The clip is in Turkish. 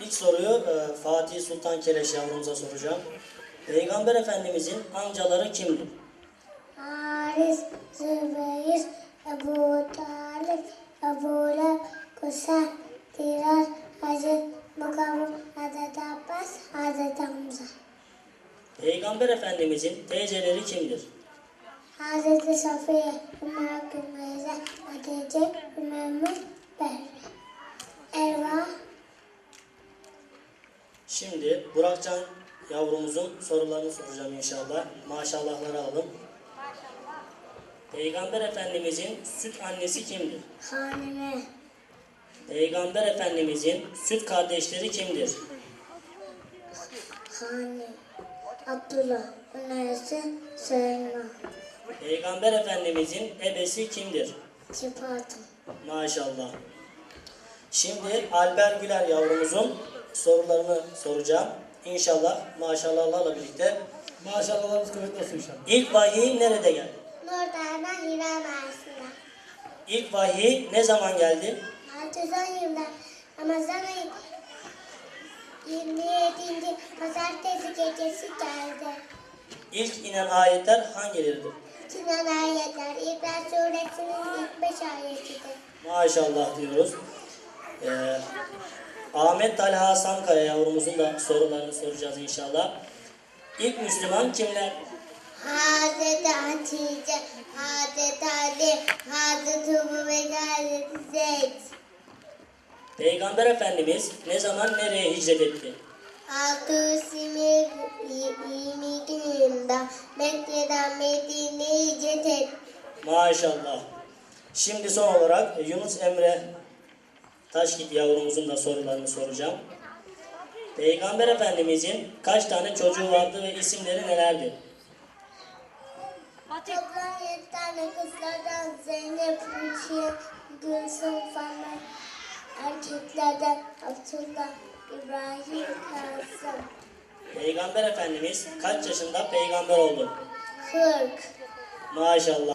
İlk soruyu e, Fatih Sultan Keleş yavrumuza soracağım. Peygamber Efendimizin amcaları kimdir? Haris, Zübeyir, Ebu Talip, Ebu Leb, Kusay, Dirar, Hazreti Mukavva, Hazreti Abbas, Hazreti Hamza. Peygamber Efendimizin teyzeleri kimdir? Hazreti Safiye, Ömer Gülmeyze, Hatice, Mehmet, Behre. Erva, Şimdi Burakcan yavrumuzun sorularını soracağım inşallah. Maşallahları alalım. Peygamber Efendimizin süt annesi kimdir? Hanime, Peygamber Efendimizin süt kardeşleri kimdir? Hani, Abdullah, Önersi, Süleyman, Peygamber Efendimizin ebesi kimdir? Çıpatım. Maşallah. Şimdi Alper Güler yavrumuzun sorularını soracağım. İnşallah maşallahlarla birlikte. Maşallahlarınız kuvvetli olsun inşallah. İlk vahiy nerede geldi? Nurdan'a Hira Mersin'de. İlk vahiy ne zaman geldi? 610 yılda Ramazan ayı 27. pazartesi gecesi geldi. İlk inen ayetler hangileridir? Sinan ayetler İbrahim suresinin ilk beş ayetidir. Maşallah diyoruz. Ee, Ahmet Talha Sankaya yavrumuzun da sorularını soracağız inşallah. İlk Müslüman kimler? Hazreti Hatice, Hazreti Ali, Hazreti Ebu ve Hazreti Zeyd. Peygamber Efendimiz ne zaman nereye hicret etti? 622 yılında Mekke'den Medine'ye hicret etti. Maşallah. Şimdi son olarak Yunus Emre Taşgit yavrumuzun da sorularını soracağım. Peygamber Efendimizin kaç tane çocuğu vardı ve isimleri nelerdi? Toplam yedi tane kızlardan Zeynep, Rukiye, Gülsüm, Fatma. Erkeklerden Abdullah, İbrahim, Kasım. Peygamber Efendimiz kaç yaşında peygamber oldu? Kırk. Maşallah.